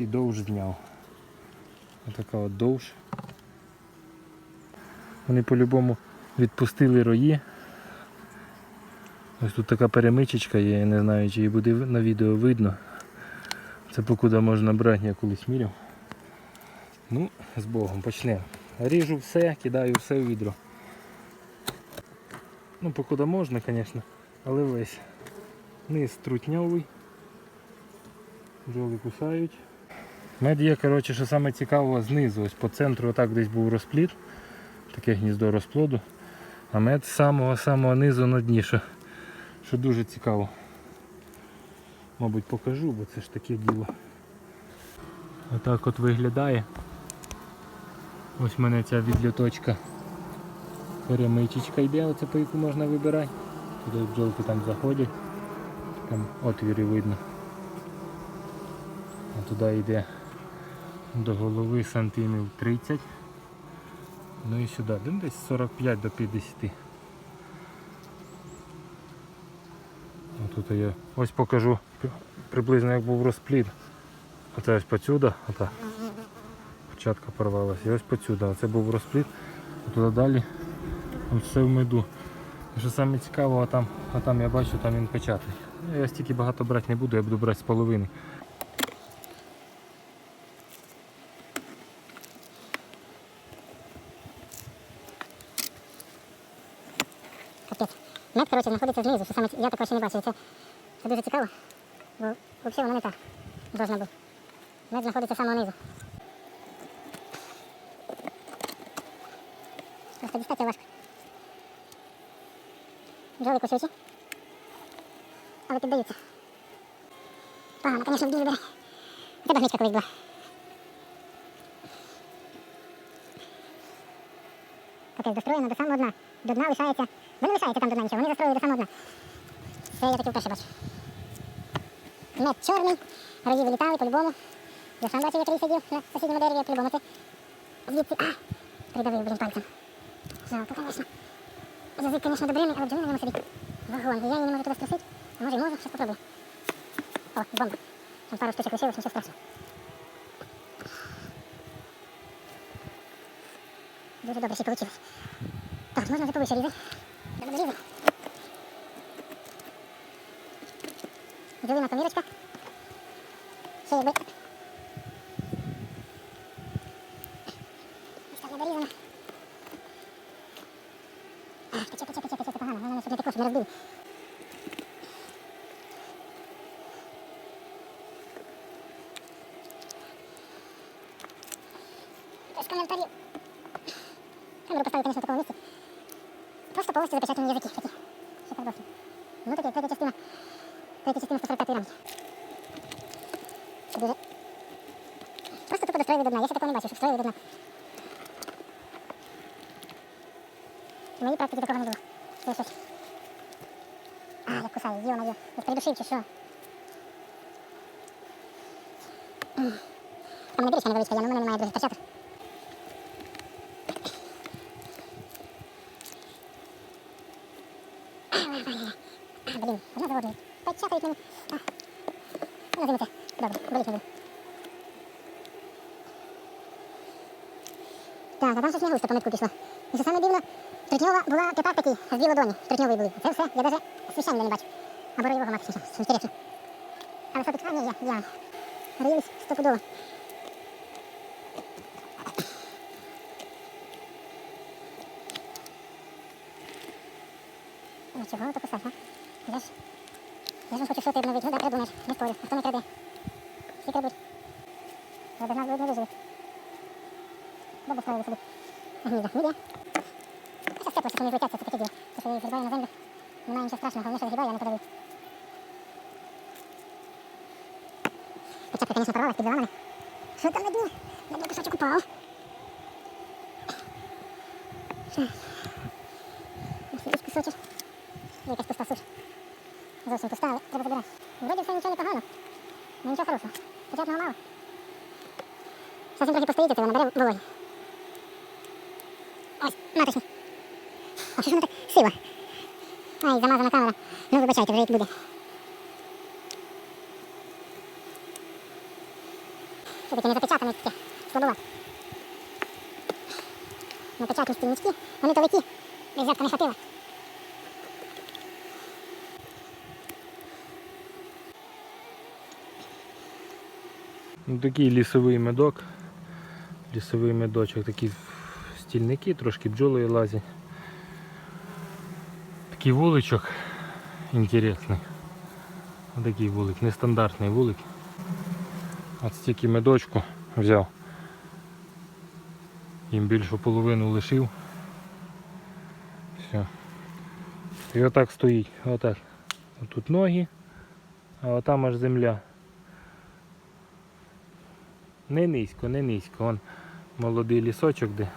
і довж зняв. Отака от довж. Вони по-любому відпустили рої. Ось тут така перемичечка є, я не знаю, чи її буде на відео видно. Це покуди можна брати, я колись міряв. Ну, з Богом, почнемо. Ріжу все, кидаю все в відро. Ну, покуди можна, звісно, але весь. Низ трутньовий. Бджоли кусають. Мед є, коротше, що саме цікаво знизу. Ось по центру отак десь був розплід. Таке гніздо розплоду. А мед з самого-самого низу на дні, що, що дуже цікаво. Мабуть покажу, бо це ж таке діло. Отак от виглядає. Ось в мене ця відліточка. Перемичечка йде, оце по яку можна вибирати. Туди бджолки там заходять. Там отвіри видно. А туди йде до голови сантимів 30. Ну і сюди, десь 45 до 50. Тут я ось покажу приблизно як був розплід. Оце ось поцюда, ота початка порвалася. І ось поцюда. Оце був розплід, а далі все в меду. І що саме цікаво, а там, а там я бачу, там він печатний. Ну, Я стільки багато брати не буду, я буду брати з половини. Капець. Мед, коротше, знаходиться знизу, що саме я такого ще не бачив. Це, це дуже цікаво, бо взагалі воно не так должно бути. Мед знаходиться саме низу. Просто дістати важко. Бджоли кусючі, але піддаються. Погано, звісно, в дні вибере. У тебе гничка колись була. Капець, достроєно до самого дна. До дна лишається. Вони лишаються там до дна нічого, вони застроїли до самого дна. Це я таки вперше бачу. Мед чорний, рої вилітали по-любому. Я сам бачив, як рій сидів на сусідньому дереві, по-любому це звідси а, придавив, блін, пальцем. Жалко, звісно. Язик, звісно, добрий, але бджоли на ньому собі. Вагон. Я її не можу туди струсити. А може можу, зараз попробую. О, бомба. Там пару штучок лишилось, нічого страшного. Дуже добре ще вийшло. Так, можна вже повише різати. Треба дорізати. Ділина комірочка. Ще якби. Ось поставити, в такому місці. Просто повністю запечатані язики такі. Ще так. Ну таке, третя частина. Третя частина 145 рамки. Це дуже... Просто тупо достроїли до дна. Я ще такого не бачив, щоб строїли до дна. В моїй практиці такого не було. Це щось. А, як кусає, йо-моє. Як придушив чи що. М. Там не дивишся я, ну в мене немає других перчаток. Блін, одна за одною. Початають мені. Ну, займіться. Добре, боліть не. Так, а там щось не густо по метку. І що саме дивно, трутньова була тепер такий, з дві ладоні, трутньової були. Це все, я навіть священня не бачу. Або ройового мати. Але що тут? А, ні, я, я. Роїлись стопудово. Ну то писав, а? Я ж, я ж хочу що ти обновити. Ну да, придумаєш, не спорю. А хто не краде? Всі крадуть. Але без нас не вижили. Добре ставили собі. Гнізда. Мідія. А зараз тепло, що вони злетяться, це таке діло. Це що я на землю. Немає нічого страшного, головне, що згрібаю, я не подаю. Початка, звісно, порвалась, підвела мене. Що там на дні? На дні кусочок упав. Ось кусочок. Якась пуста суш. Зовсім пуста, але треба забирати. Вроді все нічого не погано. Ну нічого хорошого. Печатного мало. Зараз він трохи постоїть, це набере вологі. Ось, маточний. А що ж воно так сила? Ай, замазана камера. Ну, вибачайте, вже як буде. Це такі не запечатані такі, слабоват. Непечатні стільнички, вони то леті, десь взятка не хватило. Ну, такий лісовий медок. Лісовий медочок, такі стільники, трошки бджоли лазять. Такий вуличок інтересний. Отакий вулик, нестандартний вулик. От стільки медочку взяв. Їм більшу половину лишив. Все. І отак стоїть. Отак. Отут ноги, а отам аж земля. Не низько, не низько. Вон молодий лісочок де.